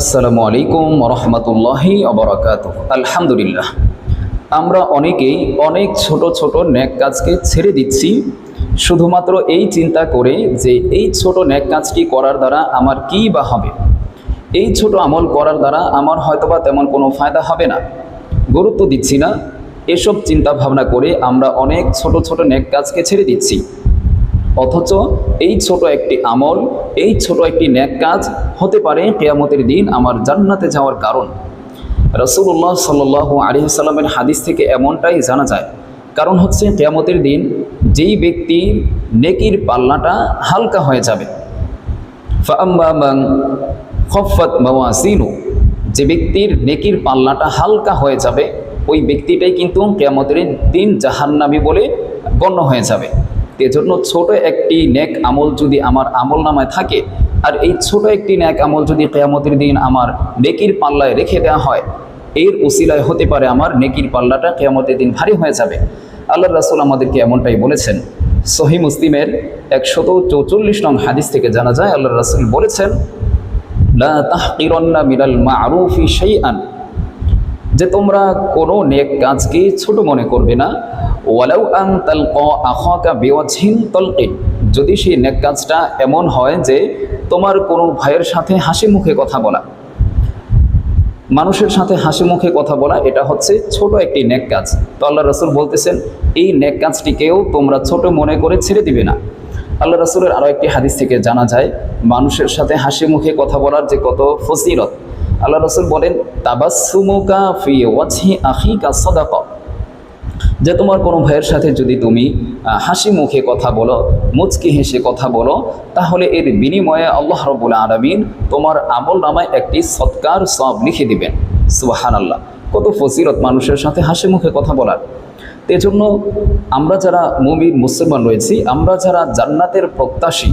আসসালামু আলাইকুম রহমতুল্লাহি অবরাকাত আলহামদুলিল্লাহ। আমরা অনেকেই অনেক ছোট ছোট ন্যাক কাজকে ছেড়ে দিচ্ছি। শুধুমাত্র এই চিন্তা করে যে এই ছোট ন্যাক কাজটি করার দ্বারা আমার কী বা হবে? এই ছোট আমল করার দ্বারা আমার হয়তোবা তেমন কোনো ফায়দা হবে না। গুরুত্ব দিচ্ছি না। এসব চিন্তা ভাবনা করে আমরা অনেক ছোট ছোট ন্যাক কাজকে ছেড়ে দিচ্ছি। অথচ এই ছোট একটি আমল, এই ছোট একটি ন্যাক কাজ হতে পারে কেয়ামতের দিন আমার জান্নাতে যাওয়ার কারণ। রসুল্লাহ সাল আলী সাল্লামের হাদিস থেকে এমনটাই জানা যায়। কারণ হচ্ছে কেয়ামতের দিন যেই ব্যক্তি নেকির পাল্লাটা হালকা হয়ে যাবে। যে ব্যক্তির নেকির পাল্লাটা হালকা হয়ে যাবে, ওই ব্যক্তিটাই কিন্তু কেয়ামতের দিন জাহান্নামি বলে গণ্য হয়ে যাবে। এজন্য ছোট একটি নেক আমল যদি আমার আমল নামায় থাকে, আর এই ছোট একটি নেক আমল যদি কেয়ামতের দিন আমার নেকির পাল্লায় রেখে দেওয়া হয়, এর উসিলায় হতে পারে আমার নেকির পাল্লাটা কেয়ামতের দিন ভারী হয়ে যাবে। আল্লাহ রাসুল আমাদেরকে এমনটাই বলেছেন। সহি মুসলিমের একশত চৌচল্লিশ নং হাদিস থেকে জানা যায় আল্লাহ রাসুল বলেছেন, লা তাহকিরন্না মিনাল মারুফি শাইআন। যে তোমরা কোনো নেক কাজকে ছোট মনে করবে না। ওয়ালাউ আং তালক আখাকা বেওয়াজহিন তলকিন যদি সেই নেক কাজটা এমন হয় যে তোমার কোনো ভাইয়ের সাথে হাসি মুখে কথা বলা। মানুষের সাথে হাসি মুখে কথা বলা, এটা হচ্ছে ছোট একটি নেক কাজ। তো আল্লাহ রসুল বলতেছেন, এই নেক কাজটিকেও তোমরা ছোট মনে করে ছেড়ে দিবে না। আল্লাহ রসুলের আরও একটি হাদিস থেকে জানা যায়, মানুষের সাথে হাসি মুখে কথা বলার যে কত ফজিলত আল্লাহ রসুল বলেন যে তোমার কোনো ভাইয়ের সাথে যদি তুমি হাসি মুখে কথা বলো, মুচকি হেসে কথা বলো, তাহলে এর বিনিময়ে আল্লাহ রবুল আলমিন তোমার আমল নামায় একটি সৎকার সব লিখে দিবেন। সুবাহান আল্লাহ কত ফসিরত মানুষের সাথে হাসি মুখে কথা বলার। এজন্য আমরা যারা মুমিন, মুসলমান রয়েছি, আমরা যারা জান্নাতের প্রত্যাশী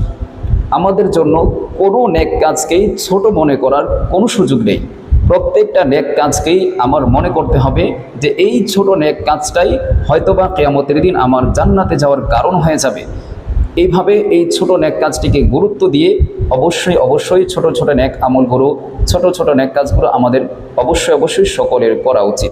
আমাদের জন্য কোনো নেক কাজকেই ছোট মনে করার কোনো সুযোগ নেই। প্রত্যেকটা নেক কাজকেই আমার মনে করতে হবে যে এই ছোট নেক কাজটাই হয়তোবা কেয়ামতের দিন আমার জান্নাতে যাওয়ার কারণ হয়ে যাবে। এইভাবে এই ছোট নেক কাজটিকে গুরুত্ব দিয়ে অবশ্যই অবশ্যই ছোট ছোট নেক আমলগুলো, ছোট ছোট নেক কাজগুলো আমাদের অবশ্যই অবশ্যই সকলের করা উচিত।